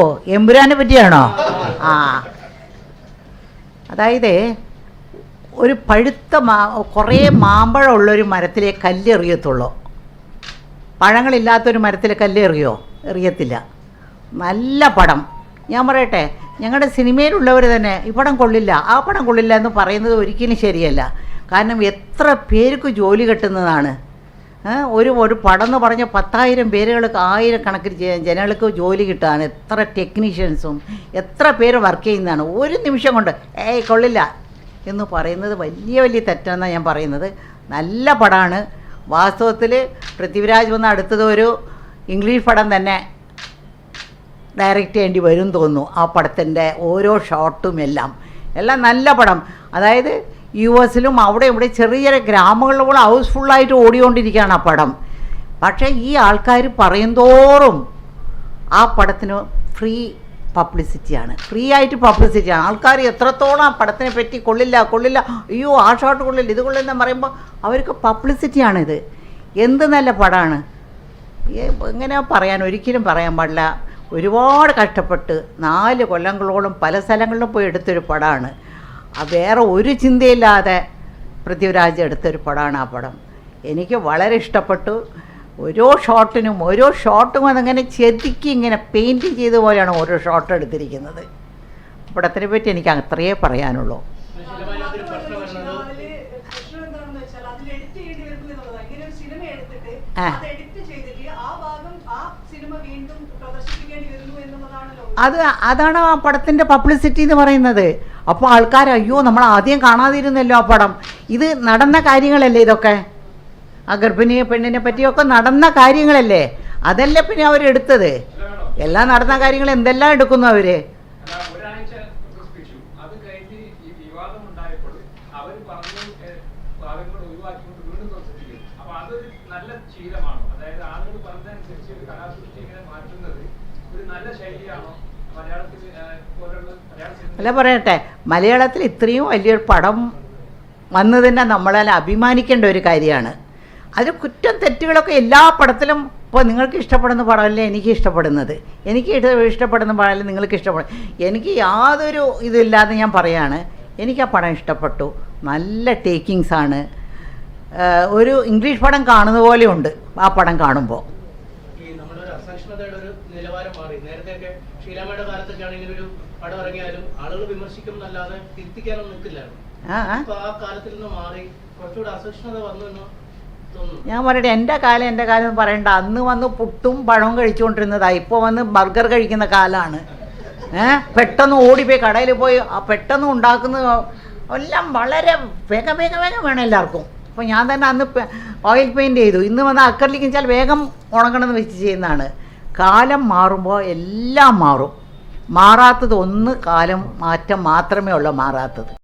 ഓ എമ്പുരാനെ പറ്റിയാണോ? ആ. അതായത് ഒരു പഴുത്ത മാ കുറേ മാമ്പഴം ഉള്ളൊരു മരത്തിലെ കല്ല് എറിയത്തുള്ളൂ. പഴങ്ങളില്ലാത്തൊരു മരത്തിലെ കല്ല് എറിയോ? എറിയത്തില്ല. നല്ല പടം. ഞാൻ പറയട്ടെ ഞങ്ങളുടെ സിനിമയിലുള്ളവർ തന്നെ ഈ പടം കൊള്ളില്ല ആ പടം കൊള്ളില്ല എന്ന് പറയുന്നത് ഒരിക്കലും ശരിയല്ല. കാരണം എത്ര പേർക്ക് ജോലി കിട്ടുന്നതാണ്. ഒരു ഒരു പടം എന്ന് പറഞ്ഞ പത്തായിരം പേരുകൾക്ക് ആയിരക്കണക്കിന് ജനങ്ങൾക്ക് ജോലി കിട്ടാണ് എത്ര ടെക്നീഷ്യൻസും എത്ര പേര് വർക്ക് ചെയ്യുന്നതാണ്. ഒരു നിമിഷം കൊണ്ട് ഏയ് കൊള്ളില്ല എന്ന് പറയുന്നത് വലിയ വലിയ തെറ്റാണെന്നാണ് ഞാൻ പറയുന്നത്. നല്ല പടമാണ് വാസ്തവത്തിൽ പൃഥ്വിരാജ് വന്ന അടുത്തത് ഒരു ഇംഗ്ലീഷ് പടം തന്നെ ഡയറക്റ്റ് ചെയ്യേണ്ടി വരും തോന്നുന്നു ആ പടത്തിന്റെ ഓരോ ഷോട്ടും എല്ലാം. എല്ലാം നല്ല പടം. അതായത് യു എസിലും അവിടെ ഇവിടെ ചെറിയ ഗ്രാമങ്ങളിലൂടെ ഹൗസ്ഫുള്ളായിട്ട് ഓടിക്കൊണ്ടിരിക്കുകയാണ് ആ പടം. പക്ഷേ ഈ ആൾക്കാർ പറയും തോറും ആ പടത്തിന് ഫ്രീ പബ്ലിസിറ്റിയാണ്. ഫ്രീ ആയിട്ട് പബ്ലിസിറ്റിയാണ്. ആൾക്കാർ എത്രത്തോളം ആ പടത്തിനെ പറ്റി കൊള്ളില്ല കൊള്ളില്ല അയ്യോ ആ ഷോട്ട് കൊള്ളില്ല ഇത് കൊള്ളില്ല എന്ന് പറയുമ്പോൾ അവർക്ക് പബ്ലിസിറ്റിയാണിത് എന്ത് നല്ല പടമാണ് എങ്ങനെ പറയാൻ ഒരിക്കലും പറയാൻ പാടില്ല. ഒരുപാട് കഷ്ടപ്പെട്ട് നാല് കൊല്ലങ്ങളോളം പല സ്ഥലങ്ങളിലും പോയി എടുത്തൊരു പടമാണ് വേറെ ഒരു ചിന്തയില്ലാതെ പൃഥ്വിരാജ് എടുത്തൊരു പടമാണ് ആ പടം. എനിക്ക് വളരെ ഇഷ്ടപ്പെട്ടു. ഓരോ ഷോട്ടിനും ഓരോ ഷോട്ടും അതങ്ങനെ ചെതുക്കി ഇങ്ങനെ പെയിന്റ് ചെയ്ത പോലെയാണ് ഓരോ ഷോട്ട് എടുത്തിരിക്കുന്നത്. പടത്തിനെ പറ്റി എനിക്ക് അത്രയേ പറയാനുള്ളൂ. ശീലമായില്ലാത്തൊരു അത് അതാണ് ആ പടത്തിന്റെ പബ്ലിസിറ്റി എന്ന് പറയുന്നത്. അപ്പോൾ ആൾക്കാർ അയ്യോ നമ്മൾ ആദ്യം കാണാതിരുന്നല്ലോ ആ പടം. ഇത് നടന്ന കാര്യങ്ങളല്ലേ ഇതൊക്കെ? ആ ഗർഭിണിയെ പെണ്ണിനെ പറ്റിയൊക്കെ നടന്ന കാര്യങ്ങളല്ലേ? അതല്ലേ പിന്നെ അവരെടുത്തത് എല്ലാം നടന്ന കാര്യങ്ങൾ എന്തെല്ലാം എടുക്കുന്നു അവർ? അതായത് മാറ്റുന്നത് ഒരു നല്ല ശൈലിയാണോ അല്ല പറയട്ടെ. മലയാളത്തിൽ ഇത്രയും വലിയൊരു പടം വന്നു തന്നെ നമ്മളെ അഭിമാനിക്കേണ്ട ഒരു കാര്യമാണ്. അതിൽ കുറ്റം തെറ്റുകളൊക്കെ എല്ലാ പടത്തിലും ഇപ്പോൾ നിങ്ങൾക്ക് ഇഷ്ടപ്പെടുന്ന പടമല്ലേ എനിക്ക് ഇഷ്ടപ്പെടുന്നത്? എനിക്ക് ഇഷ്ടപ്പെടുന്ന പടമല്ലേ നിങ്ങൾക്ക് ഇഷ്ടപ്പെടും എനിക്ക് യാതൊരു ഇതില്ലാതെ ഞാൻ പറയാണ് എനിക്ക് ആ പടം ഇഷ്ടപ്പെട്ടു. നല്ല ടേക്കിങ്സാണ്. ഒരു ഇംഗ്ലീഷ് പടം കാണുന്ന പോലെ ഉണ്ട് ആ പടം കാണുമ്പോൾ. ഒരു ഒരു നിലവാരം മാറി. നേരത്തെയൊക്കെ ഷീലാമ്മയുടെ കാലത്തൊക്കെയാണ് ഇങ്ങനെ ഒരു പടം ഇറങ്ങിയാലും ആളുകൾ വിമർശിക്കും എന്നല്ലാതെ തിരുത്തിക്കാനൊന്നും നിൽക്കില്ലായിരുന്നു. ആ ഇപ്പൊ കാലത്തിൽ നിന്ന് മാറി കുറച്ചുകൂടെ അസഹിഷ്ണുത വന്നു എന്ന് ഞാൻ പറയട്ടെ എന്റെ കാലം എന്റെ കാലം എന്ന് പറയണ്ട. അന്ന് വന്ന് പുട്ടും പഴവും കഴിച്ചുകൊണ്ടിരുന്നതാ. ഇപ്പോൾ വന്ന് ബർഗർ കഴിക്കുന്ന കാലമാണ് ഏഹ് പെട്ടെന്ന് ഓടിപ്പോയി കടയിൽ പോയി ആ പെട്ടെന്ന് ഉണ്ടാക്കുന്ന എല്ലാം വളരെ വേഗം വേഗം വേഗം വേണം എല്ലാവർക്കും. അപ്പോൾ ഞാൻ തന്നെ അന്ന് ഓയിൽ പെയിന്റ് ചെയ്തു. ഇന്ന് വന്ന് അക്കറിലേക്ക് വെച്ചാൽ വേഗം ഉണങ്ങണമെന്ന് വെച്ച് ചെയ്യുന്നതാണ്. കാലം മാറുമ്പോൾ എല്ലാം മാറും. മാറാത്തത് ഒന്ന് കാലം മാറ്റം മാത്രമേ ഉള്ളൂ മാറാത്തത്.